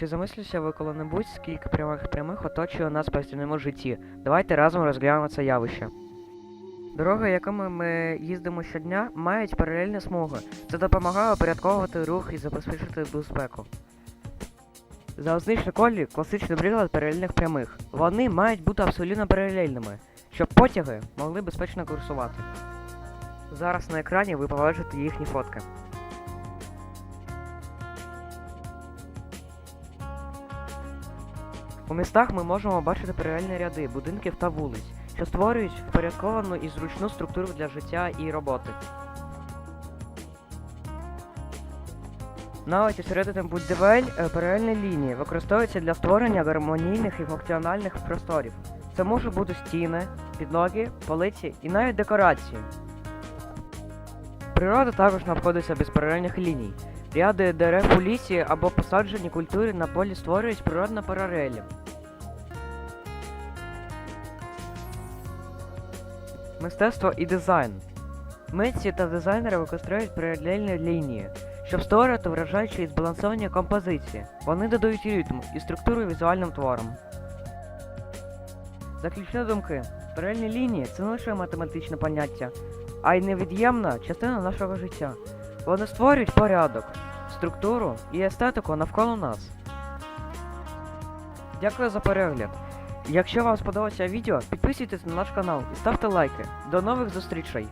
Чи замислювалися ви коли-небудь, скільки прямих прямих оточує нас в повсякденному житті? Давайте разом розглянемо це явище. Дороги, якими ми їздимо щодня, мають паралельні смуги. Це допомагає упорядковувати рух і забезпечити безпеку. Залізничні колії класичний приклад паралельних прямих. Вони мають бути абсолютно паралельними, щоб потяги могли безпечно курсувати. Зараз на екрані ви побачите їхні фотки. У містах ми можемо бачити паралельні ряди будинків та вулиць, що створюють впорядковану і зручну структуру для життя і роботи. Навіть усередині будівель е, паралельні лінії використовуються для створення гармонійних і функціональних просторів. Це можуть бути стіни, підлоги, полиці і навіть декорації. Природа також не обходиться без паралельних ліній. Ряди дерев у лісі або посаджені культури на полі створюють природні паралелі. Мистецтво і дизайн. Митці та дизайнери використовують паралельні лінії, щоб створювати вражаючі і збалансовані композиції. Вони додають ритм і структуру візуальним творам. Заключні думки. Паралельні лінії це не лише математичне поняття, а й невід'ємна частина нашого життя. Вони створюють порядок, структуру і естетику навколо нас. Дякую за перегляд. Якщо вам сподобалося відео, підписуйтесь на наш канал і ставте лайки. До нових зустрічей!